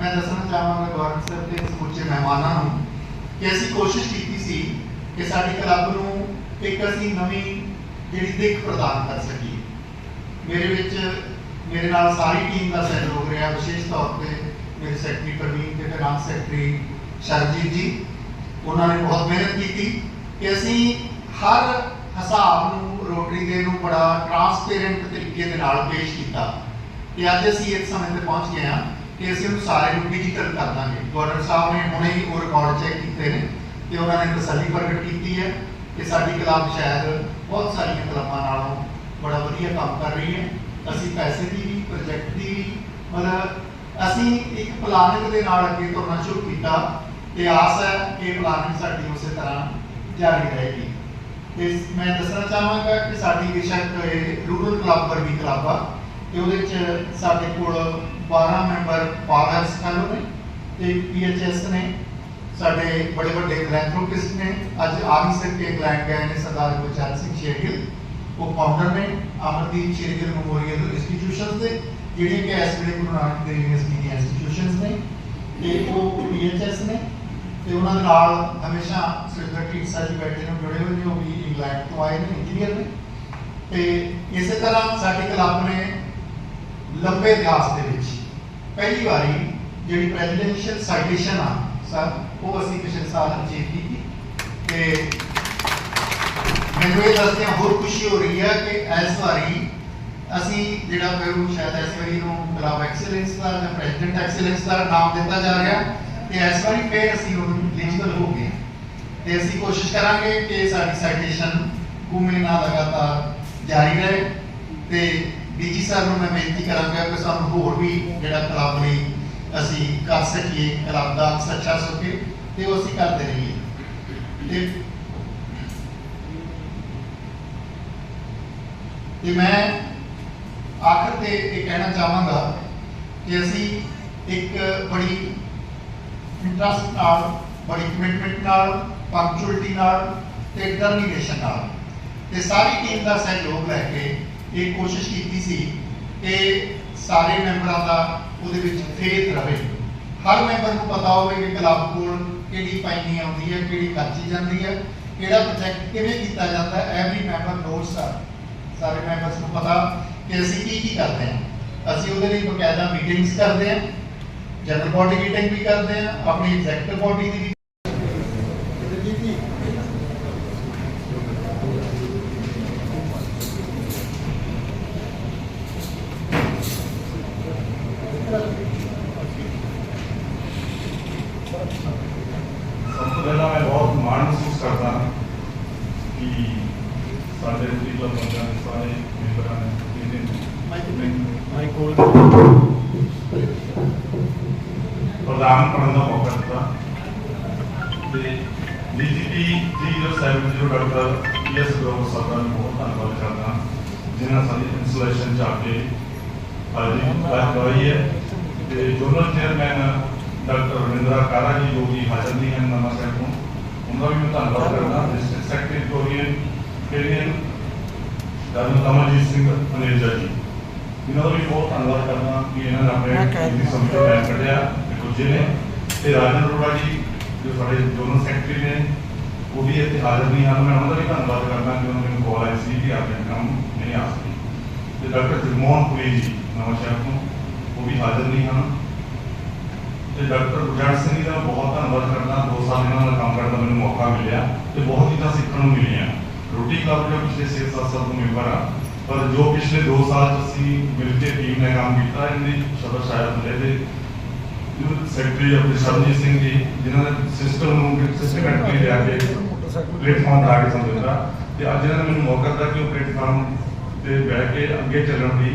ਮੈਂ ਦੱਸਣਾ ਚਾਹਾਂਗਾ ਗੌਰਵ ਸਰ ਤੇ ਸਮੁੱਚੇ ਮਹਿਮਾਨਾਂ ਨੂੰ ਕਿ ਅਸੀਂ ਕੋਸ਼ਿਸ਼ ਕੀਤੀ ਸੀ ਕਿ ਸਾਡੀ ਕਲੱਬ ਨੂੰ ਇੱਕ ਅਸੀਂ ਨਵੀਂ ਜਿਹੜੀ ਦਿੱਖ ਪ੍ਰਦਾਨ ਕਰ ਸਕੀਏ ਮੇਰੇ ਵਿੱਚ ਮੇਰੇ ਨਾਲ ਸਾਰੀ ਟੀਮ ਦਾ ਸਹਿਯੋਗ ਰਿਹਾ ਵਿਸ਼ੇਸ਼ ਤੌਰ ਤੇ ਮੇਰੇ ਸੈਕਟਰੀ ਪ੍ਰਵੀਨ ਤੇ ਫਾਈਨਾਂਸ ਸੈਕਟਰੀ ਸ਼ਰਜੀਤ ਜੀ ਉਹਨਾਂ ਨੇ ਬਹੁਤ ਮਿਹਨਤ ਕੀਤੀ ਕਿ ਅਸੀਂ ਹਰ ਹਿਸਾਬ ਨੂੰ ਰੋਟਰੀ ਦੇ ਨੂੰ ਬੜਾ ਟਰਾਂਸਪੇਰੈਂਟ ਤਰੀਕੇ ਦੇ ਨਾਲ ਪੇਸ਼ ਕੀਤਾ ਤੇ ਅੱਜ ਅਸੀਂ ਇਸ ਸਮੇਂ ਤੇ ਪਹੁੰਚ ਗਏ ਹਾਂ ਕਿ ਅਸੀਂ ਉਹਨੂੰ ਸਾਰੇ ਨੂੰ ਡਿਜੀਟਲ ਕਰ ਦਾਂਗੇ। ਗਵਰਨਰ ਸਾਹਿਬ ਨੇ ਹੁਣੇ ਹੀ ਉਹ ਰਿਕਾਰਡ ਚੈੱਕ ਕੀਤੇ ਨੇ ਤੇ ਉਹਨਾਂ ਨੇ ਤਸੱਲੀ ਪ੍ਰਗਟ ਕੀਤੀ ਹੈ ਕਿ ਸਾਡੀ ਕਲੱਬ ਸ਼ਾਇਦ ਬਹੁਤ ਸਾਰੀਆਂ ਕਲੱਬਾਂ ਨਾਲੋਂ ਬੜਾ ਵਧੀਆ ਕੰਮ ਕਰ ਰਹੀ ਹੈ। ਅਸੀਂ ਪੈਸੇ ਦੀ ਵੀ ਪ੍ਰੋਜੈਕਟ ਦੀ ਵੀ, ਮਤਲਬ ਅਸੀਂ ਇੱਕ ਪਲਾਨਿੰਗ ਦੇ ਨਾਲ ਅੱਗੇ ਤੁਰਨਾ ਸ਼ੁਰੂ ਕੀਤਾ ਤੇ ਆਸ ਹੈ ਕਿ ਪਲਾਨਿੰਗ ਸਾਡੀ ਉਸੇ ਤਰ੍ਹਾਂ ਜਾਰੀ ਰਹੇਗੀ। ਤੇ ਮੈਂ ਦੱਸਣਾ ਚਾਹਾਂਗਾ ਕਿ ਸਾਡੀ ਵਿਸ਼ਕ ਰੂਰਲ ਕਲੱਬ ਵਰਗੀ ਕਲੱਬ ਆ, ਤੇ ਉਹਦੇ ਚ ਸਾਡੇ ਕੋਲ 12 ਮੈਂਬਰ ਫਾਦਰਸ ਫੈਲੋ ਨੇ ਤੇ ਪੀਐਚਐਸ ਨੇ, ਸਾਡੇ ਬੜੇ ਵੱਡੇ ਫਿਲੈਂਥਰੋਪਿਸਟ ਨੇ, ਅੱਜ ਆ ਵੀ ਇੰਗਲੈਂਡ ਗਏ ਨੇ, ਸਰਦਾਰ ਗੁਰਚਰਨ ਸਿੰਘ ਸ਼ੇਰਗਿੱਲ, ਉਹ ਫਾਊਂਡਰ ਨੇ, ਅਮਰਦੀਪ ਸ਼ੇਰਗਿੱਲ ਮੈਮੋਰੀਅਲ ਇੰਸਟੀਟਿਊਸ਼ਨਸ ਦੇ, ਜਿਹੜੀਆਂ ਕਿ ਇਸ ਵੇਲੇ ਗੁਰੂ ਨਾਨਕ ਦੇਵ ਯੂਨੀਵਰਸਿਟੀ ਦੀਆਂ ਇੰਸਟੀਟਿਊਸ਼ਨਸ ਨੇ, ਤੇ ਉਹ ਪੀਐਚਐਸ ਨੇ, ਤੇ ਉਹਨਾਂ ਦੇ ਨਾਲ ਹਮੇਸ਼ਾ ਸੁਰਿੰਦਰ ਢੀਂਡਸਾ ਬੈਠੇ ਨੇ ਜੁੜੇ ਹੋਏ ਨੇ, ਉਹ ਵੀ ਇੰਗਲੈਂਡ ਤੋਂ ਆਏ ਨੇ ਇੰਜੀਨੀਅਰ ਨੇ। ਤੇ ਇਸੇ ਤਰ੍ਹਾਂ ਸਾਡੀ ਕਲੱਬ ਨੇ ਲੰਬੇ ਇਤਿਹਾਸ ਦੇ ਪਹਿਲੀ ਵਾਰੀ ਜਿਹੜੀ ਪ੍ਰੈਜ਼ੀਡੈਂਸ਼ੀਅਲ ਸਾਈਟੇਸ਼ਨ ਆ ਸਰ ਉਹ ਅਸੀਂ ਪਿਛਲੇ ਸਾਲ ਅਚੀਵ ਕੀਤੀ। ਤੇ ਮੈਨੂੰ ਇਹ ਦੱਸਦਿਆਂ ਹੋਰ ਖੁਸ਼ੀ ਹੋ ਰਹੀ ਹੈ ਕਿ ਇਸ ਵਾਰੀ ਅਸੀਂ ਜਿਹੜਾ ਫਿਰ ਸ਼ਾਇਦ ਇਸ ਵਾਰੀ ਨੂੰ ਕਲੱਬ ਐਕਸਲੈਂਸ ਦਾ ਜਾਂ ਪ੍ਰੈਜ਼ੀਡੈਂਟ ਐਕਸਲੈਂਸ ਦਾ ਨਾਮ ਦਿੱਤਾ ਜਾ ਰਿਹਾ, ਤੇ ਇਸ ਵਾਰੀ ਫਿਰ ਅਸੀਂ ਉਹਨੂੰ ਡਿਜੀਟਲ ਹੋ ਗਏ। ਤੇ ਅਸੀਂ ਕੋਸ਼ਿਸ਼ ਕਰਾਂਗੇ ਕਿ ਸਾਡੀ ਸਾਈਟੇਸ਼ਨ ਮਹੀਨਾ ਲਗਾਤਾਰ ਜਾਰੀ ਰਹੇ ਤੇ ਡੀਜੀ ਸਰ ਨੂੰ ਮੈਂ ਬੇਨਤੀ ਕਰਾਂਗਾ ਕਿ ਸਾਨੂੰ ਹੋਰ ਵੀ ਜਿਹੜਾ ਕਲੱਬ ਲਈ ਅਸੀਂ ਕਰ ਸਕੀਏ, ਕਲੱਬ ਦਾ ਸੱਚਾ ਸਕੇ ਤੇ ਉਹ ਅਸੀਂ ਕਰਦੇ ਰਹੀਏ। ਤੇ ਤੇ ਮੈਂ ਆਖਰ ਤੇ ਇਹ ਕਹਿਣਾ ਚਾਹਾਂਗਾ ਕਿ ਅਸੀਂ ਇੱਕ ਬੜੀ ਇੰਟਰਸਟ ਨਾਲ, ਬੜੀ ਕਮਿਟਮੈਂਟ ਨਾਲ ਪੰਕਚੁਅਲਿਟੀ ਨਾਲ ਤੇ ਡਿਟਰਮੀਨੇਸ਼ਨ ਨਾਲ ਤੇ ਸਾਰੀ ਟੀਮ ਦਾ ਸਹਿਯੋਗ ਲੈ ਕੇ ਇਹ ਕੋਸ਼ਿਸ਼ ਕੀਤੀ ਸੀ ਕਿ ਸਾਰੇ ਮੈਂਬਰਾਂ ਦਾ ਉਹਦੇ ਵਿੱਚ ਫੇਥ ਰਵੇ। ਹਰ ਮੈਂਬਰ ਨੂੰ ਪਤਾ ਹੋਵੇ ਕਿ ਕਲੱਬ ਕੋਲ ਕਿਹੜੀ ਪਾਈਨੀ ਆਉਂਦੀ ਹੈ, ਕਿਹੜੀ ਖਰਚੀ ਜਾਂਦੀ ਹੈ, ਕਿਹੜਾ ਪ੍ਰੋਜੈਕਟ ਕਿਵੇਂ ਕੀਤਾ ਜਾਂਦਾ ਹੈ ਐਵਰੀ ਮੈਂਬਰ ਨੋਟਸ ਆ। ਸਾਰੇ ਮੈਂਬਰਸ ਨੂੰ ਪਤਾ ਕਿ ਅਸੀਂ ਕੀ ਕੀ ਕਰਦੇ ਹਾਂ। ਅਸੀਂ ਉਹਦੇ ਲਈ ਬਕਾਇਦਾ ਮੀਟਿੰਗਸ ਕਰਦੇ ਹਾਂ ਜਨਰਲ ਬੋਡੀ ਮੀਟਿੰਗ ਵੀ ਕਰਦੇ ਹਾਂ, ਆਪਣੀ ਐਗਜ਼ੈਕਟਿਵ ਬੋਡੀ ਦੀ ਸਭ ਤੋਂ ਪਹਿਲਾਂ ਮੈਂ ਬਹੁਤ ਮਾਣ ਮਹਿਸੂਸ ਕਰਦਾ ਹਾਂ ਕਿ ਸਾਡੇ ਰੂਟੀ ਕਲੱਬ ਬੰਦਾਂ ਦੇ ਸਾਰੇ ਮੈਂਬਰਾਂ ਨੇ ਇਹਦੇ ਕੋਲ। ਪ੍ਰਦਾਨ ਕਰਨ ਦਾ ਮੌਕਾ ਦਿੱਤਾ। ਤੇ ਡੀਜੀਪੀ ਜੀ ਜੋ ਸਾਹਿਬ ਜੀ ਡਾਕਟਰ ਐਸ ਗਰੋਵਰ ਸਾਹਿਬ ਦਾ ਬਹੁਤ ਧੰਨਵਾਦ ਕਰਦਾ ਜਿਨ੍ਹਾਂ ਸਾਡੀ ਇੰਸੂਲੇਸ਼ਨ ਚ ਆ ਕੇ ਹਾਜ਼ਰੀ ਲਗਾਈ ਹੈ। ਤੇ ਜਨਰਲ ਚੇਅਰਮੈਨ ਰਵਿੰਦਰਾ ਕਾਰਾ ਜੀ ਜੋ ਕਿ ਹਾਜ਼ਰ ਨਹੀਂ ਹਨ ਨਵਾਂ ਸਾਹਿਬ ਤੋਂ ਉਹਨਾਂ ਦਾ ਵੀ ਮੈਂ ਧੰਨਵਾਦ ਕਰਦਾ ਡਿਸਟ੍ਰਿਕਟ ਸੈਕਟਰੀ ਕੋਰੀਅਨ ਕੇਰੀਅਨ ਡਾਕਟਰ ਕਮਲਜੀਤ ਸਿੰਘ ਅਨੇਜਾ ਜੀ। ਇਹਨਾਂ ਦਾ ਵੀ ਬਹੁਤ ਧੰਨਵਾਦ ਕਰਦਾ ਕਿ ਇਹਨਾਂ ਨੇ ਆਪਣੇ ਇਸ ਸਮੇਂ ਤੋਂ ਟਾਈਮ ਕੱਢਿਆ ਤੇ ਪੁੱਜੇ ਨੇ ਤੇ ਰਾਜਨ ਅਰੋੜਾ ਜੀ ਜੋ ਸਾਡੇ ਜਨਰਲ ਸੈਕਟਰੀ ਨੇ ਉਹ ਵੀ ਇੱਥੇ ਹਾਜ਼ਰ ਨਹੀਂ ਹਨ। ਮੈਂ ਉਹਨਾਂ ਦਾ ਵੀ ਧੰਨਵਾਦ ਕਰਦਾ ਕਿ ਉਹਨਾਂ ਨੇ ਮੈਨੂੰ ਕਾਲ ਆਈ ਸੀ ਕਿ ਆਪਣੇ ਕੰਮ ਨਹੀਂ ਆ ਸਕੇ। ਤੇ ਡਾਕਟਰ ਜਗਮੋਹਨ ਪੁਰੀ ਜੀ ਨਵਾਂ ਸ਼ਹਿਰ ਤੋਂ ਉਹ ਵੀ ਹਾਜ਼ਰ ਨਹੀਂ ਹਨ। ਤੇ ਡਾਕਟਰ ਗੁਰਜੰਟ ਸਿੰਘ ਜੀ ਦਾ ਬਹੁਤ ਧੰਨਵਾਦ ਕਰਦਾ ਦੋ ਸਾਲ ਇਹਨਾਂ ਨਾਲ ਕੰਮ ਕਰਨ ਦਾ ਮੈਨੂੰ ਮੌਕਾ ਮਿਲਿਆ ਤੇ ਬਹੁਤ ਚੀਜ਼ਾਂ ਸਿੱਖਣ ਨੂੰ ਮਿਲੀਆਂ। ਰੋਟੀ ਕਲੱਬ ਦੇ ਪਿਛਲੇ 6-7 ਸਾਲ ਤੋਂ ਮੈਂਬਰ ਆ ਪਰ ਜੋ ਪਿਛਲੇ 2 ਸਾਲ ਚ ਅਸੀਂ ਮਿਲ ਕੇ ਟੀਮ ਨੇ ਕੰਮ ਕੀਤਾ ਇਹਦੀ ਸ਼ਬਦ ਸ਼ਾਇਦ ਤੇ ਯੂਥ ਸੈਕਟਰੀ ਆਪਣੇ ਸਰਜੀਤ ਸਿੰਘ ਜੀ ਜਿਨ੍ਹਾਂ ਨੇ ਸਿਸਟਮ ਨੂੰ ਸਿਸਟਮੈਟਿਕਲੀ ਲਿਆ ਕੇ ਪਲੇਟਫਾਰਮ ਲਾ ਕੇ। ਸਮਝਦਾ ਤੇ ਅੱਜ ਇਹਨਾਂ ਨੇ ਮੈਨੂੰ ਮੌਕਾ ਦਿੱਤਾ ਕਿ ਉਹ ਪਲੇਟਫਾਰਮ ਤੇ ਬਹਿ ਕੇ ਅੱਗੇ ਚੱਲਣ ਦੀ।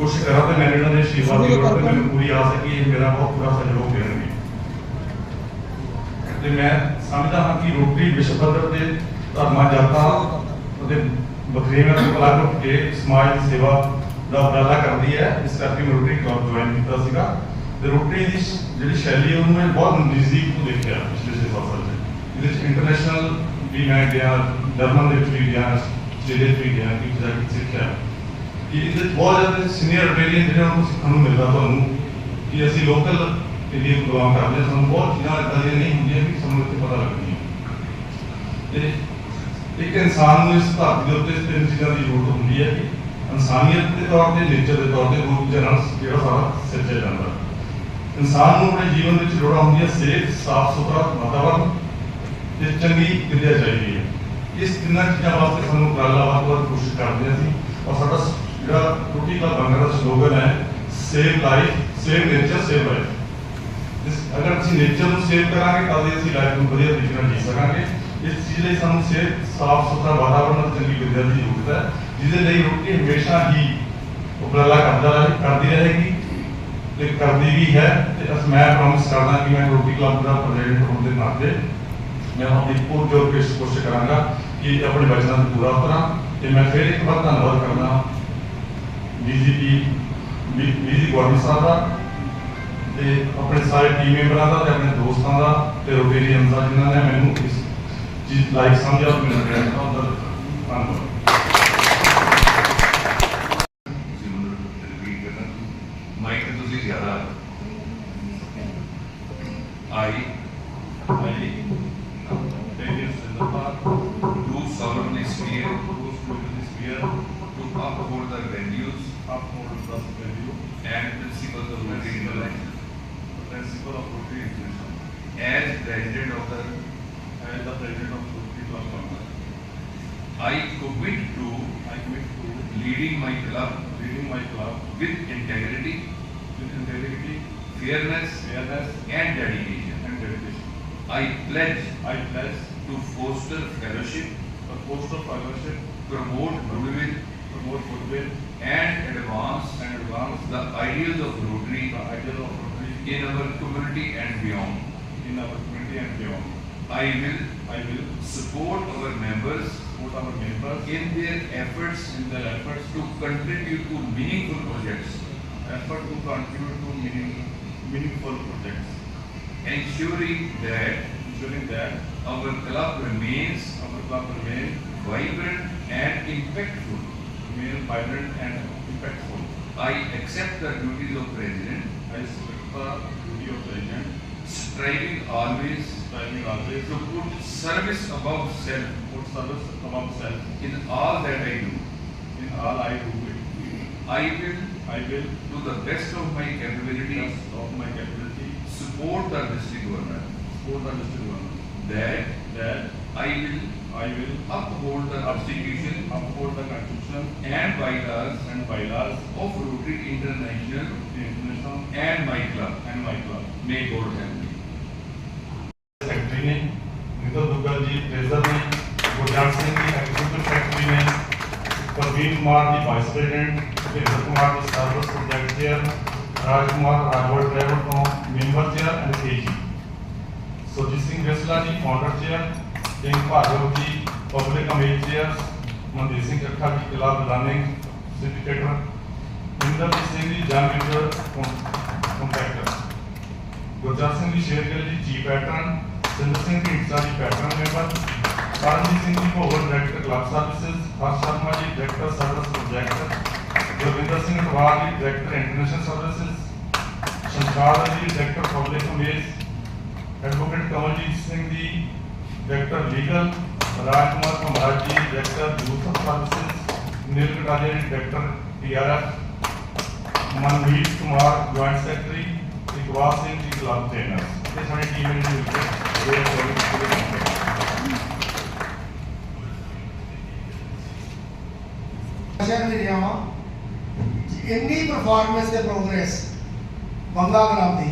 ਕੋਸ਼ਿਸ਼ ਕਰਾਂ ਤੇ ਮੈਂ ਇਹਨਾਂ ਦੇ ਆਸ਼ੀਰਵਾਦ ਦੀ ਲੋੜ ਤੇ ਮੈਨੂੰ ਪੂਰੀ ਆਸ ਹੈ ਕਿ ਇਹ ਮੇਰਾ ਬਹੁਤ ਪੂਰਾ ਸਹਿਯੋਗ ਦੇਣਗੇ। ਤੇ ਮੈਂ ਸਮਝਦਾ ਹਾਂ ਕਿ ਰੋਟਰੀ ਵਿਸ਼ਵ ਪੱਧਰ ਤੇ ਧਰਮਾਂ ਜਾਤਾਂ ਅਤੇ ਬਖਰੇਵਾਂ ਤੋਂ ਅਲੱਗ ਹੋ ਕੇ ਸਮਾਜ ਦੀ ਸੇਵਾ ਦਾ ਉਪਰਾਲਾ ਕਰਦੀ ਹੈ। ਇਸ ਕਰਕੇ ਮੈਂ ਰੋਟਰੀ ਕਲੱਬ ਜੁਆਇਨ ਕੀਤਾ ਸੀਗਾ। ਤੇ ਰੋਟਰੀ ਦੀ ਜਿਹੜੀ ਸ਼ੈਲੀ ਉਹਨੂੰ ਮੈਂ ਬਹੁਤ ਨਜ਼ਦੀਕ ਤੋਂ ਦੇਖਿਆ ਪਿਛਲੇ ਛੇ ਸੱਤ ਸਾਲ 'ਚ। ਇਹਦੇ ਵਿੱਚ ਇੰਟਰਨੈਸ਼ਨਲ ਵੀ ਮੈਂ ਗਿਆ ਜਰਮਨ ਦੇ ਵਿੱਚ ਵੀ ਗਿਆ 'ਚ ਵੀ ਗਿਆ ਕਿ ਜਾ ਕੇ ਸਿੱਖਿਆ। ਕਿ ਇਹਦੇ ਬਹੁਤ ਜ਼ਿਆਦਾ ਸੀਨੀਅਰ ਰੋਟੇਰੀਅਨ ਜਿਹੜੇ ਉਹਨਾਂ ਨੂੰ ਸਿੱਖਣ ਨੂੰ ਮਿਲਦਾ ਤੁਹਾਨੂੰ, ਕਿ ਅਸੀਂ ਲੋਕਲ ਇੰਡੀਆ ਨੂੰ ਕਰਦੇ ਸਾਨੂੰ ਬਹੁਤ ਚੀਜ਼ਾਂ ਇੱਦਾਂ ਦੀਆਂ ਨਹੀਂ ਹੁੰਦੀਆਂ ਕਿ ਸਾਨੂੰ ਇੱਥੇ ਪਤਾ ਲੱਗਦੀਆਂ। ਤੇ ਇੱਕ ਇਨਸਾਨ ਨੂੰ ਇਸ ਧਰਤੀ ਦੇ ਉੱਤੇ ਤਿੰਨ ਚੀਜ਼ਾਂ ਦੀ ਜ਼ਰੂਰਤ ਹੁੰਦੀ ਹੈ, ਕਿ ਇਨਸਾਨੀਅਤ ਦੇ ਤੌਰ ਤੇ ਨੇਚਰ ਦੇ ਤੌਰ ਤੇ ਗੁਰੂ ਜੀ ਜਿਹੜਾ ਸਾਰਾ ਸਿਰਜਿਆ ਜਾਂਦਾ। ਇਨਸਾਨ ਨੂੰ ਆਪਣੇ ਜੀਵਨ ਵਿੱਚ ਲੋੜਾਂ ਹੁੰਦੀਆਂ ਸਿਹਤ, ਸਾਫ਼ ਸੁਥਰਾ ਵਾਤਾਵਰਨ ਤੇ ਚੰਗੀ ਵਿਦਿਆ ਚਾਹੀਦੀ ਹੈ। ਇਸ ਤਿੰਨਾਂ ਚੀਜ਼ਾਂ ਵਾਸਤੇ ਸਾਨੂੰ ਉਪਰਾਲਾ ਵੱਧ ਕੋਸ਼ਿਸ਼ ਕਰਦੇ ਹਾਂ ਅਸੀਂ, ਔਰ ਸਾਡਾ ਜਿਹੜਾ ਰੋਟੀ ਦਾ ਬੰਗਰ ਸਲੋਗਨ ਹੈ save life save nature save life ਇਸ ਅਗਰ ਅਸੀਂ ਨੇਚਰ ਨੂੰ ਸੇਵ ਕਰਾਂਗੇ, ਤਾਂ ਅਸੀਂ ਲਾਈਫ ਨੂੰ ਵਧੀਆ ਤਰੀਕੇ ਨਾਲ ਜੀ ਸਕਾਂਗੇ। ਇਸ ਚੀਜ਼ ਲਈ ਸਾਨੂੰ ਸਿਹਤ ਸਾਫ਼ ਸੁਥਰਾ ਵਾਤਾਵਰਨ ਅਤੇ ਚੰਗੀ ਵਿਦਿਆ ਦੀ ਜ਼ਰੂਰਤ ਹੈ, ਜਿਹਦੇ ਲਈ ਰੋਟੀ ਹਮੇਸ਼ਾ ਹੀ ਉਪਰਾਲਾ ਕਰਦਾ ਰਹੇ, ਕਰਦੀ ਰਹੇਗੀ ਤੇ ਕਰਦੀ ਵੀ ਹੈ। ਤੇ ਅਸ ਮੈਂ ਪ੍ਰੋਮਿਸ ਕਰਦਾ ਕਿ ਮੈਂ ਰੋਟੀ ਕਲੱਬ ਦਾ ਪ੍ਰੈਜ਼ੀਡੈਂਟ ਹੋਣ ਦੇ ਨਾਤੇ ਮੈਂ ਆਪਣੀ ਪੂਰਜੋਰ ਕੋਸ਼ਿਸ਼ ਕਰਾਂਗਾ ਕਿ ਆਪਣੇ ਬਚਨਾਂ ਨੂੰ ਪੂਰਾ ਕਰਾਂ। ਤੇ ਮੈਂ ਫਿਰ ਇੱਕ ਵਾਰ ਧੰਨਵਾਦ ਕਰਦਾ ਡੀਜੀਪੀ ਵੀਜੀ ਗੌਰਮੈਂਟ ਸਾਹਿਬ ਦਾ ਤੇ ਆਪਣੇ ਸਾਰੇ ਟੀਮ ਮੈਂਬਰਾਂ ਦਾ ਤੇ ਆਪਣੇ ਦੋਸਤਾਂ ਦਾ ਤੇ ਰੋਟੇਰੀਅਨ ਦਾ ਜਿਨ੍ਹਾਂ ਨੇ ਮੈਨੂੰ ਇਸ ਚੀਜ਼ ਲਾਇਕ ਸਮਝਿਆ ਮੈਨੂੰ ਗ੍ਰਹਿਣ ਦਾ ਧੰਨਵਾਦ। I commit to I commit to leading my club leading my club with integrity, with integrity, fairness fairness, and dedication. and dedication. I pledge I pledge to foster fellowship, post of fellowship, promote goodwill promote goodwill, and advance and advance the ideals of Rotary the ideal of Rotary in our community and beyond. in our community and beyond. I will I will support our members support our members in their efforts in their efforts to contribute to meaningful projects, effort to contribute to meaning, meaningful projects, ensuring that ensuring that our club remains our club remains vibrant and impactful. remain vibrant and impactful. I accept the duties of president, I respect the duty of president, striving always striving always to put service above self put service above self in all that I do. in all I do. I will, I will, to the best of my capability, best of my capability, support the district governor. support the district government. That That I will I will uphold the Constitution uphold the constitution and bylaws and bylaws of Rotary International of the international and my club. and my club. May God help me. Secretary ਨੇ ਨਿਤਨ ਦੁੱਗਲ ਜੀ ਟ੍ਰੇਜ਼ਰ ਨੇ ਗੁਰਜੰਟ ਸਿੰਘ ਜੀ executive secretary ਨੇ Praveen Kumar ji vice president Bhinder Kumar ji service project chair Raj Kumar Rajvar travel ਤੋਂ member chair and AG Surjit Singh Visla ji founder chair Singh Bhargav ji public image chair Mandeep Singh Kattha ji club learning syndicator Inderjit Singh ji ਜਨ member contactor Gurjant Singh ji Shergill ji chief patron Sinder Singh Dhindsa ji patron member Karanjit Singh ji Bhogal director club services Harsh Sharma ji director service project Gurvinder Singh Atwal ji director international services Shankar ji director public image advocate Kamaljit Singh ji director legal Raj Kumar Kamraj ji director youth services Neel Kataria ji director TRF Manveer Kumar joint secretary Iqbal Singh ji club trainer ਇਹ ਸਾਡੀ team ਨੇ ਮਿਲ ਕੇ ਇਹ project ਪੂਰੇ ਕਰਦੇ ਸ਼ਹਿਰ ਵੀ ਰਿਹਾ ਵਾਂ ਇੰਨੀ ਪਰਫਾਰਮੈਂਸ ਤੇ ਪ੍ਰੋਗਰੈਸ ਬੰਗਾ ਕਲੱਬ ਦੀ।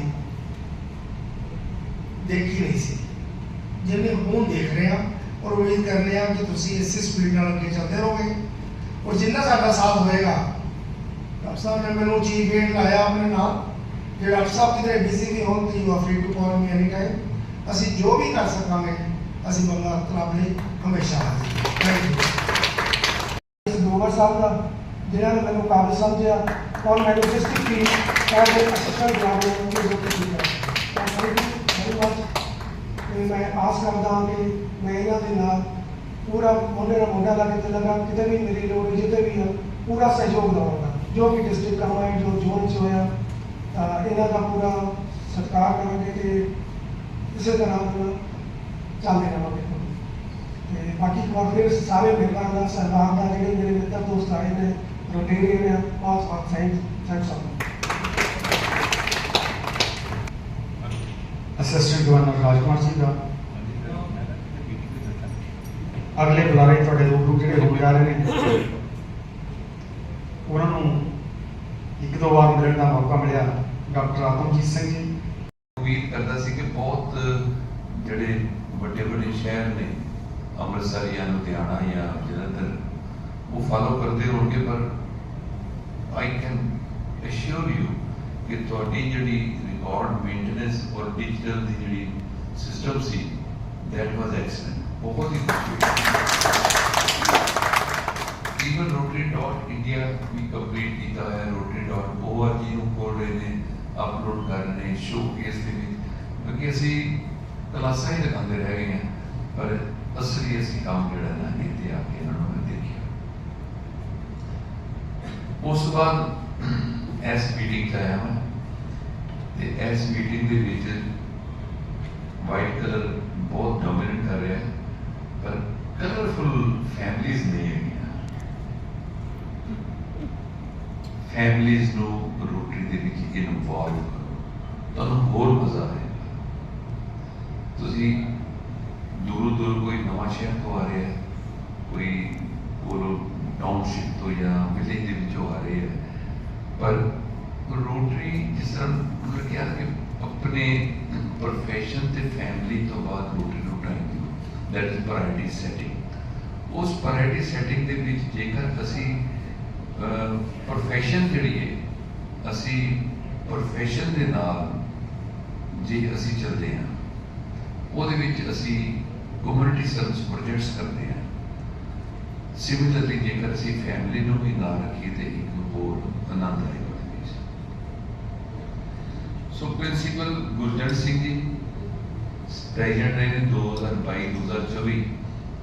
ਦੇਖੀ ਨਹੀਂ ਸੀ। ਜਿੰਨੇ ਹੁਣ ਦੇਖ ਰਹੇ ਹਾਂ ਔਰ ਉਮੀਦ ਕਰ ਰਹੇ ਹਾਂ ਕਿ ਤੁਸੀਂ ਇਸੇ ਸਪੀਡ ਨਾਲ ਅੱਗੇ ਚੱਲਦੇ ਰਹੋਗੇ। ਔਰ ਜਿੰਨਾ ਸਾਡਾ ਸਾਥ ਹੋਏਗਾ, ਡਾਕਟਰ ਸਾਹਿਬ ਨੇ ਮੈਨੂੰ ਚੀਫ ਏਡ ਲਾਇਆ ਆਪਣੇ ਨਾਲ ਜੇ ਡਾਕਟਰ ਸਾਹਿਬ ਕਿਤੇ ਬਿਜ਼ੀ ਵੀ ਹੋਣ ਤਾਂ you are free to call me any time ਅਸੀਂ ਜੋ ਵੀ ਕਰ ਸਕਾਂਗੇ, ਅਸੀਂ ਬੰਗਾ ਤਲਾਬ ਲਈ ਹਮੇਸ਼ਾ ਹਾਜ਼ਰ ਥੈਂਕ ਯੂ ਇਸ ਸਾਹਿਬ ਦਾ, ਜਿਨ੍ਹਾਂ ਨੇ ਮੈਨੂੰ ਕਾਬਲ ਸਮਝਿਆ, ਔਰ ਮੈਨੂੰ ਡਿਸਟ੍ਰਿਕਟ ਦੀ ਐਜ਼ ਅਸਿਸਟੈਂਟ ਗਵਰਨਰ ਦੀ ਜ਼ਰੂਰਤ ਕੀਤਾ ਤੇ ਮੈਂ ਆਸ ਕਰਦਾ ਹਾਂ ਕਿ ਮੈਂ ਇਹਨਾਂ ਦੇ ਨਾਲ ਪੂਰਾ ਮੋਢੇ ਨਾਲ ਮੋਢਾ ਲਾ ਕੇ ਚੱਲਾਂਗਾ ਕਿਤੇ ਵੀ ਮੇਰੀ ਲੋੜ ਜਿੱਥੇ ਵੀ ਹੈ ਪੂਰਾ ਸਹਿਯੋਗ ਦਵਾਂਗਾ। ਜੋ ਵੀ ਡਿਸਟ੍ਰਿਕਟ ਕੰਮ ਹੈ ਜੋ ਜ਼ੋਨ ਚ ਹੋਇਆ ਇਹਨਾਂ ਦਾ ਪੂਰਾ ਸਤਿਕਾਰ ਕਰਾਂਗੇ ਤੇ ਇਸੇ ਤਰ੍ਹਾਂ ਚੱਲਦੇ ਰਹਾਂਗੇ। ਤੇ ਬਾਕੀ ਕਾਨਫਰੰਸ ਸਾਰੇ ਮੈਂਬਰਾਂ ਦਾ ਸਰਕਾਰ ਦਾ ਜਿਹੜੇ ਮੇਰੇ ਮਿੱਤਰ ਦੋਸਤ ਆਏ ਨੇ, ਰੋਟੇਰੀਅਨ ਹੈ ਬਹੁਤ ਬਹੁਤ thank thanks assistant governor Rajkumar Singh ਦਾ। ਅਗਲੇ ਬੁਲਾਰੇ ਤੁਹਾਡੇ ਦੋ ਜਿਹੜੇ ਹੋ ਜਾ ਰਹੇ ਨੇ। ਉਹਨਾਂ ਨੂੰ ਇੱਕ ਦੋ ਵਾਰ ਮਿਲਣ ਦਾ ਮੌਕਾ ਮਿਲਿਆ ਡਾਕਟਰ ਆਤਮਜੀਤ ਸਿੰਘ ਜੀ। ਉਮੀਦ ਕਰਦਾ ਸੀ ਕਿ ਬਹੁਤ ਜਿਹੜੇ ਵੱਡੇ ਵੱਡੇ ਸ਼ਹਿਰ ਨੇ, ਅੰਮ੍ਰਿਤਸਰ ਜਾਂ ਲੁਧਿਆਣਾ ਜਾਂ ਜਲੰਧਰ, ਉਹ ਫਾਲੋ ਕਰਦੇ ਹੋਣਗੇ, ਪਰ ਆਈ ਕੈਨ ਅਸ਼ੋਰ ਯੂ ਕਿ ਤੁਹਾਡੀ ਜਿਹੜੀ ਰਿਕਾਰਡ ਮੇਨਟੇਨੈਂਸ ਔਰ ਡਿਜੀਟਲ ਦੀ ਜਿਹੜੀ ਸਿਸਟਮ ਸੀ that was excellent. ਬਹੁਤ ਹੀ ਈਵਨ rotary.india ਵੀ ਕੰਪਲੀਟ ਕੀਤਾ ਹੈ rotary.org ਨੂੰ ਖੋਲ ਰਹੇ ਨੇ ਅਪਲੋਡ ਕਰ ਰਹੇ ਨੇ ਸ਼ੋਕੇਸ ਦੇ ਵਿੱਚ ਕਿਉਂਕਿ ਅਸੀਂ ਕਲਾਸਾਂ ਹੀ ਲਗਾਉਂਦੇ ਰਹਿ ਗਏ ਹਾਂ ਪਰ ਅਸਲੀ ਅਸੀਂ ਕੰਮ ਜਿਹੜਾ ਨਾ ਇੱਥੇ ਆ ਕੇ ਇਹਨਾਂ ਨੂੰ ਮੈਂ ਦੇਖਿਆ ਉਸ ਤੋਂ ਬਾਅਦ ਐਸ ਮੀਟਿੰਗ 'ਚ ਆਇਆ ਮੈਂ ਤੇ ਐਸ ਮੀਟਿੰਗ ਦੇ ਵਿੱਚ ਵਾਈਟ ਕਲਰ ਬਹੁਤ ਡੋਮੀਨੇਟ ਕਰ ਰਿਹਾ ਹੈ ਪਰ ਕਲਰਫੁਲ ਫੈਮਲੀਜ਼ ਨਹੀਂ ਹੈਗੀਆਂ ਫੈਮਲੀਜ਼ ਨੂੰ ਰੋਟਰੀ ਦੇ ਵਿੱਚ ਇਨਵੋਲਵ ਕਰੋ ਤੁਹਾਨੂੰ ਹੋਰ ਮਜ਼ਾ ਆਏਗਾ ਤੁਸੀਂ ਦੂਰੋਂ ਦੂਰ ਕੋਈ ਨਵਾਂ ਸ਼ਹਿਰ ਤੋਂ ਆ ਰਿਹਾ ਹੈ ਕੋਈ ਕੋਲ ਟਾਊਨਸ਼ਿਪ ਤੋਂ ਜਾਂ ਵਿਲੇਜ ਦੇ ਵਿੱਚੋਂ ਆ ਰਹੇ ਹੈ ਪਰ ਰੋਟਰੀ ਜਿਸ ਤਰ੍ਹਾਂ ਮਤਲਬ ਕਿ ਕਿ ਆਪਣੇ ਪ੍ਰੋਫੈਸ਼ਨ ਤੇ ਫੈਮਿਲੀ ਤੋਂ ਬਾਅਦ ਰੋਟਰੀ ਨੂੰ time that is priority setting ਉਸ ਪ੍ਰਾਇੋਰਟੀ ਸੈਟਿੰਗ ਦੇ ਵਿੱਚ ਜੇਕਰ ਅਸੀਂ ਪ੍ਰੋਫੈਸ਼ਨ ਜਿਹੜੀ ਹੈ, ਅਸੀਂ ਪ੍ਰੋਫੈਸ਼ਨ ਦੇ ਨਾਲ ਜੇ ਅਸੀਂ ਚੱਲਦੇ ਹਾਂ, ਉਹਦੇ ਵਿੱਚ ਅਸੀਂ ਕਮਿਊਨਿਟੀ ਸਰਵਿਸ ਪ੍ਰੋਜੈਕਟਸ ਕਰਦੇ ਹਾਂ। ਸਿਮਿਲਰਲੀ ਜੇਕਰ ਅਸੀਂ ਫੈਮਿਲੀ ਨੂੰ ਵੀ ਨਾਲ ਰੱਖੀਏ ਤੇ ਇੱਕ ਹੋਰ ਆਨੰਦ ਆਏਗਾ। ਸੋ ਪ੍ਰਿੰਸੀਪਲ ਗੁਰਜੰਟ ਸਿੰਘ ਜੀ ਪ੍ਰੈਜ਼ੀਡੈਂਟ ਰਹੇ ਨੇ 2022 2024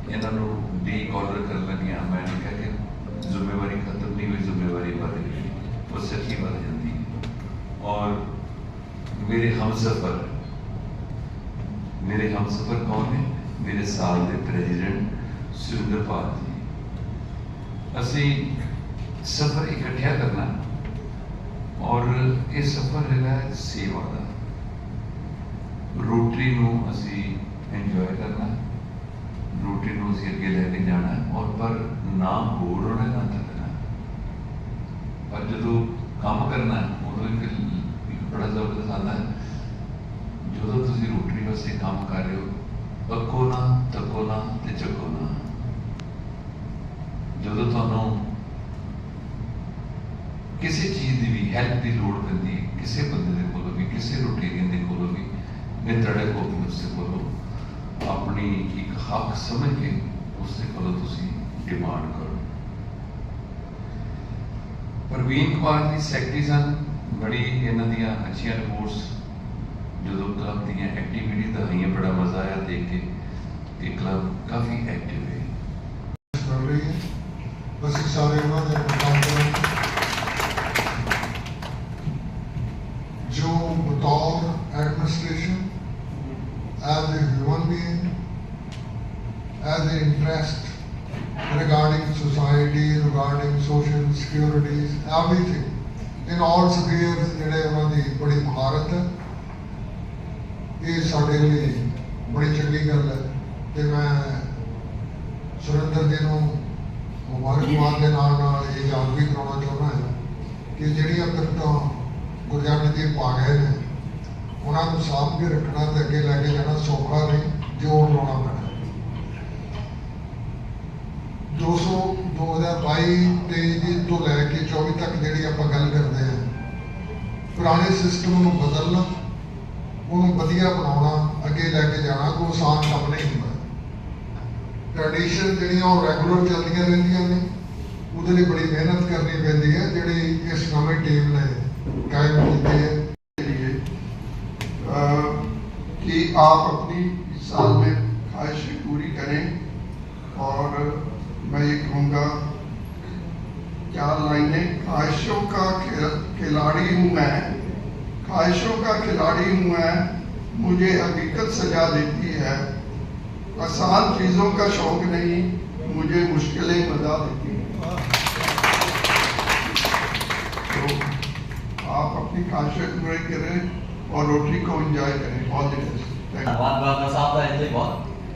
ਇਹਨਾਂ ਨੂੰ ਡੀ ਕਾਲਰ ਕਰਨ ਲੱਗਿਆ ਮੈਂ ਕਿਹਾ ਕਿ ਜ਼ਿੰਮੇਵਾਰੀ ਖਤਮ ਨਹੀਂ ਹੋਈ, ਜ਼ਿੰਮੇਵਾਰੀ ਵੱਧ ਗਈ। ਉਹ ਸੱਚੀ ਵੱਧ ਜਾਂਦੀ ਔਰ ਮੇਰੇ ਹਮਸਫਰ ਮੇਰੇ ਹਮਸਫਰ ਕੌਣ ਨੇ? ਮੇਰੇ ਸਾਲ ਦੇ ਪ੍ਰੈਜ਼ੀਡੈਂਟ ਸੁਰਿੰਦਰਪਾਲ ਜੀ। ਅਸੀਂ ਸਫਰ ਇਕੱਠਿਆ ਕਰਨਾ। ਔਰ ਇਹ ਸਫਰ ਹੈਗਾ ਸੇਵਾ ਦਾ। ਰੋਟਰੀ ਨੂੰ ਅਸੀਂ ਇੰਜੋਏ ਕਰਨਾ ਰੋਟਰੀ ਨੂੰ ਅਸੀਂ ਅੱਗੇ ਲੈ ਕੇ ਜਾਣਾ ਔਰ ਪਰ ਨਾਮ ਹੋਰ ਹੋਣਾ ਨਾ ਤੱਕਣਾ ਪਰ ਜਦੋਂ ਕੰਮ ਕਰਨਾ ਉਦੋਂ ਇੱਕ ਬੜਾ ਜ਼ਬਰਦਸਤ ਆਉਂਦਾ ਜਦੋਂ ਤੁਸੀਂ ਰੋਟਰੀ ਵਾਸਤੇ ਕੰਮ ਕਰ ਰਹੇ ਹੋ ਅੱਕੋ ਨਾ, ਤੱਕੋ ਨਾ ਤੇ ਚੱਕੋ ਨਾ। ਜਦੋਂ ਤੁਹਾਨੂੰ ਕਿਸੇ ਚੀਜ਼ ਦੀ ਵੀ ਹੈਲਪ ਦੀ ਲੋੜ ਪੈਂਦੀ ਕਿਸੇ ਬੰਦੇ ਦੇ ਕੋਲੋਂ ਵੀ, ਕਿਸੇ ਰੋਟੀਰੀਅਨ ਦੇ ਕੋਲੋਂ ਵੀ ਨਿਤੜੇ ਹੋ ਉਸਦੇ ਕੋਲੋਂ ਆਪਣੀ ਇੱਕ ਹੱਕ ਸਮਝ ਕੇ ਉਸਦੇ ਕੋਲੋਂ ਤੁਸੀਂ ਡਿਮਾਂਡ ਕਰੋ। ਪ੍ਰਵੀਨ ਕੁਮਾਰ ਦੀ ਸੈਕਟਰੀ ਸਨ ਬੜੀ ਇਹਨਾਂ ਦੀਆਂ ਅੱਛੀਆਂ ਰਿਪੋਰਟਸ ਜਦੋਂ ਕਲੱਬ ਦੀਆਂ ਐਕਟੀਵਿਟੀ ਦਾ ਆਈਆਂ ਬੜਾ ਮਜ਼ਾ ਆਇਆ ਦੇਖ ਕੇ ਕਿ ਕਲੱਬ ਕਾਫੀ ਐਕਟਿਵ ਹੈ ਕਰ ਰਹੀ ਹੈ ਅਸੀਂ ਸਾਰੇ ਉਹਨਾਂ ਦੇ ਕੰਮ as an interest regarding society, regarding social securities, everything, in all spheres ਜਿਹੜੇ ਉਹਨਾਂ ਦੀ ਬੜੀ ਮਹਾਰਤ ਹੈ ਇਹ ਸਾਡੇ ਲਈ ਬੜੀ ਚੰਗੀ ਗੱਲ ਹੈ। ਤੇ ਮੈਂ ਸੁਰਿੰਦਰ ਜੀ ਨੂੰ ਮੁਬਾਰਕਬਾਦ ਦੇ ਨਾਲ ਨਾਲ ਇਹ ਯਾਦ ਵੀ ਕਰਾਉਣਾ ਚਾਹੁੰਦਾ ਹਾਂ ਕਿ ਜਿਹੜੀਆਂ ਬਿਰਤਾਂ ਗੁਰਜਨ ਜੀ ਪਾ ਗਏ ਨੇ ਉਹਨਾਂ ਨੂੰ ਸਾਂਭ ਕੇ ਰੱਖਣਾ ਤੇ ਅੱਗੇ ਲੈ ਕੇ ਜਾਣਾ ਸੌਖਾ ਨਹੀਂ ਜੋੜ ਲਾਉਣਾ 200 2022 ਦੇ ਦੀ ਤੋਂ ਲੈ ਕੇ 24 ਤੱਕ ਜਿਹੜੀ ਆਪਾਂ ਗੱਲ ਕਰਦੇ ਹਾਂ ਪੁਰਾਣੇ ਸਿਸਟਮ ਨੂੰ ਬਦਲਣਾ ਉਹਨੂੰ ਵਧੀਆ ਬਣਾਉਣਾ ਅੱਗੇ ਲੈ ਕੇ ਜਾਣਾ ਕੋਈ ਆਸਾਨ ਕੰਮ ਨਹੀਂ ਹੁੰਦਾ ਟ੍ਰੈਡੀਸ਼ਨ ਜਿਹੜੀਆਂ ਉਹ ਰੈਗੂਲਰ ਚੱਲਦੀਆਂ ਰਹਿੰਦੀਆਂ ਨੇ ਉਹਦੇ ਲਈ ਬੜੀ ਮਿਹਨਤ ਕਰਨੀ ਪੈਂਦੀ ਹੈ ਜਿਹੜੀ ਇਸ ਨਵੀਂ ਟੀਮ ਨੇ ਕਾਇਮ ਕੀਤੀ ਹੈ लिए अ, कि आप अपनी इस साल में ख्वाहिशें पूरी करें और मैं ये कहूँगा चार लाइनें ख्वाहिशों का खिलाड़ी हूँ मैं? ख्वाहिशों का खिलाड़ी हूँ मैं, मुझे हकीकत सजा देती है। आसान चीज़ों का शौक नहीं, मुझे मुश्किलें बता देती हैं। तो आप अपनी ख्वाहिशें पूरी करें और रोटी को एंजॉय करें। ऑल द बेस्ट थैंक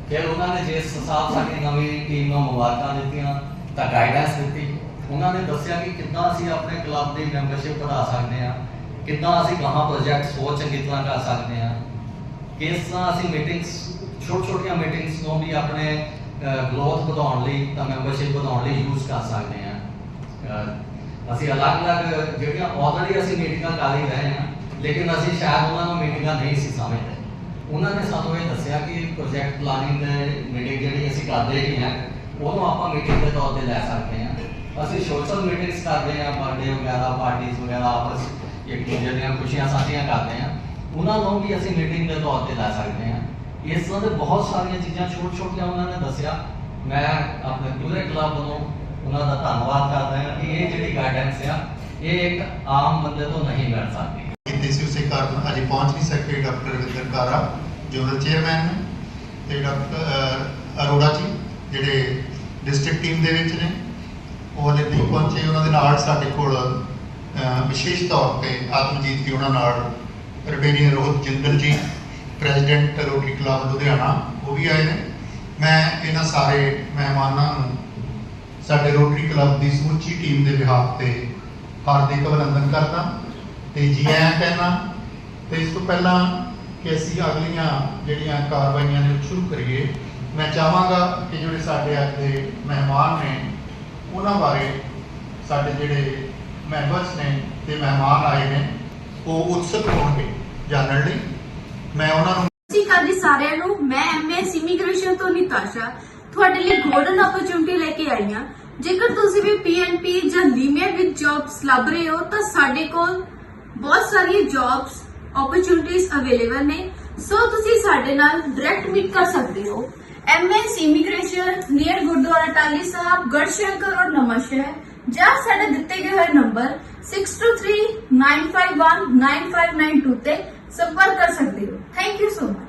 ਫਿਰ ਉਹਨਾਂ ਨੇ ਜਿਸ ਹਿਸਾਬ ਸਾਡੀ ਨਵੀਂ ਟੀਮ ਨੂੰ ਮੁਬਾਰਕਾਂ ਦਿੱਤੀਆਂ, ਤਾਂ ਗਾਈਡੈਂਸ ਦਿੱਤੀ। ਉਹਨਾਂ ਨੇ ਦੱਸਿਆ ਕਿ ਕਿੱਦਾਂ ਅਸੀਂ ਆਪਣੇ ਕਲੱਬ ਦੀ ਮੈਂਬਰਸ਼ਿਪ ਵਧਾ ਸਕਦੇ ਹਾਂ, ਕਿੱਦਾਂ ਅਸੀਂ ਗਾਹਾਂ ਪ੍ਰੋਜੈਕਟਸ ਹੋਰ ਚੰਗੀ ਤਰ੍ਹਾਂ ਕਰ ਸਕਦੇ ਹਾਂ। ਕਿਸ ਤਰ੍ਹਾਂ ਅਸੀਂ ਮੀਟਿੰਗਸ ਛੋਟ ਛੋਟੀਆਂ ਮੀਟਿੰਗਸ ਨੂੰ ਵੀ ਆਪਣੇ ਗਰੋਥ ਵਧਾਉਣ ਲਈ ਤਾਂ ਮੈਂਬਰਸ਼ਿਪ ਵਧਾਉਣ ਲਈ ਯੂਜ਼ ਕਰ ਸਕਦੇ ਹਾਂ। ਅਸੀਂ ਅਲੱਗ-ਅਲੱਗ ਜਿਹੜੀਆਂ ਆਲਰੇਡੀ ਅਸੀਂ ਮੀਟਿੰਗਾਂ ਕਰ ਹੀ ਰਹੇ ਹਾਂ, ਲੇਕਿਨ ਅਸੀਂ ਸ਼ਾਇਦ ਉਹਨਾਂ ਨੂੰ ਮੀਟਿੰਗਾਂ ਨਹੀਂ ਸੀ ਸਮਝਦੇ। ਉਹਨਾਂ ਨੇ ਸਾਨੂੰ ਇਹ ਦੱਸਿਆ ਕਿ ਪ੍ਰੋਜੈਕਟ ਪਲਾਨਿੰਗ ਦੇ ਮੀਟਿੰਗ ਜਿਹੜੀ ਅਸੀਂ ਕਰਦੇ ਹੀ ਹਾਂ, ਉਹਨੂੰ ਆਪਾਂ ਮੀਟਿੰਗ ਦੇ ਤੌਰ ਤੇ ਲੈ ਸਕਦੇ ਹਾਂ। ਅਸੀਂ ਸੋਸ਼ਲ ਮੀਟਿੰਗਸ ਕਰਦੇ ਹਾਂ ਬਰਥਡੇ ਵਗੈਰਾ ਪਾਰਟੀਆਂ ਵਗੈਰਾ, ਆਪਸ ਇੱਕ ਦੂਜੇ ਦੀਆਂ ਖੁਸ਼ੀਆਂ ਸਾਂਝੀਆਂ ਕਰਦੇ ਹਾਂ। ਉਹਨਾਂ ਨੂੰ ਵੀ ਅਸੀਂ ਮੀਟਿੰਗ ਦੇ ਤੌਰ ਤੇ ਲੈ ਸਕਦੇ ਹਾਂ। ਇਸ ਤਰ੍ਹਾਂ ਦੇ ਬਹੁਤ ਸਾਰੀਆਂ ਚੀਜ਼ਾਂ ਛੋਟ ਛੋਟੀਆਂ ਉਹਨਾਂ ਨੇ ਦੱਸਿਆ। ਮੈਂ ਆਪਣੇ ਪੂਰੇ ਕਲੱਬ ਵੱਲੋਂ ਉਹਨਾਂ ਦਾ ਧੰਨਵਾਦ ਕਰਦਾ ਹਾਂ ਕਿ ਇਹ ਜਿਹੜੀ ਗਾਈਡੈਂਸ ਆ, ਇਹ ਇੱਕ ਆਮ ਬੰਦੇ ਤੋਂ ਨਹੀਂ ਮਿਲ ਸਕਦੀ। ਅਜੇ ਪਹੁੰਚ ਨਹੀਂ ਸਕੇ ਡਾਕਟਰ ਰਵਿੰਦਰ ਕਾਰਾ ਜਨਰਲ ਚੇਅਰਮੈਨ ਨੇ, ਤੇ ਡਾਕਟਰ ਅਰੋੜਾ ਜੀ, ਜਿਹੜੇ ਡਿਸਟ੍ਰਿਕਟ ਟੀਮ ਦੇ ਵਿੱਚ ਨੇ, ਉਹ ਹਲੇ ਨਹੀਂ ਪਹੁੰਚੇ। ਉਹਨਾਂ ਦੇ ਨਾਲ ਸਾਡੇ ਕੋਲ ਵਿਸ਼ੇਸ਼ ਤੌਰ ਤੇ ਆਤਮਜੀਤ ਜੀ ਉਹਨਾਂ ਨਾਲ ਰਬੇਰੀਅਨ ਰੋਹਤ ਜਿੰਦਲ ਜੀ ਪ੍ਰੈਜ਼ੀਡੈਂਟ ਰੋਟਰੀ ਕਲੱਬ ਲੁਧਿਆਣਾ, ਉਹ ਵੀ ਆਏ ਨੇ। ਮੈਂ ਇਹਨਾਂ ਸਾਰੇ ਮਹਿਮਾਨਾਂ ਨੂੰ ਸਾਡੇ ਰੋਟਰੀ ਕਲੱਬ ਦੀ ਸਮੁੱਚੀ ਟੀਮ ਦੇ ਬਿਹਾਫ ਤੇ ਹਾਰਦਿਕ ਅਭਿਨੰਦਨ ਕਰਦਾ ਤੇ ਜੀ ਆਇਆਂ ਕਹਿਣਾ ਤੇ ਇਸ ਤੋਂ ਪਹਿਲਾਂ ਕਿ ਅਸੀਂ ਅਗਲੀਆਂ ਜਿਹੜੀਆਂ ਕਾਰਵਾਈਆਂ ਨੇ ਸ਼ੁਰੂ ਕਰੀਏ, ਮੈਂ ਚਾਹਾਂਗਾ ਕਿ ਜਿਹੜੇ ਸਾਡੇ ਅੱਜ ਦੇ ਮਹਿਮਾਨ ਨੇ, ਉਹਨਾਂ ਬਾਰੇ ਸਾਡੇ ਜਿਹੜੇ ਮੈਂਬਰਸ ਨੇ ਤੇ ਮਹਿਮਾਨ ਆਏ ਨੇ, ਉਹ ਉਤਸੁਕ ਹੋਣਗੇ ਜਾਣਨ ਲਈ। ਮੈਂ ਉਹਨਾਂ ਨੂੰ ਸਤਿ ਸ਼੍ਰੀ ਸਾਰਿਆਂ ਨੂੰ, ਮੈਂ ਐਮਐਸ ਇਮੀਗ੍ਰੇਸ਼ਨ ਤੋਂ ਨਿਤਾਸ਼ਾ, ਤੁਹਾਡੇ ਲਈ ਗੋਲਡਨ ਓਪਰਚੁਨਿਟੀ ਲੈ ਕੇ ਆਈ ਹਾਂ। ਜੇਕਰ ਤੁਸੀਂ ਵੀ ਪੀਐਨਪੀ ਜਾਂ ਲੀਮੀਅਰ ਵਿੱਚ ਜੌਬਸ ਲੱਭ ਰਹੇ ਹੋ, ਤਾਂ ਸਾਡੇ ਕੋਲ ਬਹੁਤ ਸਾਰੀਆਂ ਜੌਬਸ ਓਪਰਚੁਨਿਟੀਜ਼ ਅਵੇਲੇਬਲ ਨੇ। ਸੋ ਤੁਸੀਂ ਸਾਡੇ ਨਾਲ ਡਾਇਰੈਕਟ ਮੀਟ ਕਰ ਸਕਦੇ ਹੋ। M S immigration near Gurdwara Tali Sahib Garhshankar ਔਰ ਨਵਾਂਸ਼ਹਿਰ ਜਾਂ ਸਾਡੇ ਦਿੱਤੇ ਗਏ ਹੋਏ ਨੰਬਰ 6239519592 ਤੇ ਸੰਪਰਕ ਕਰ ਸਕਦੇ ਹੋ। Thank you so much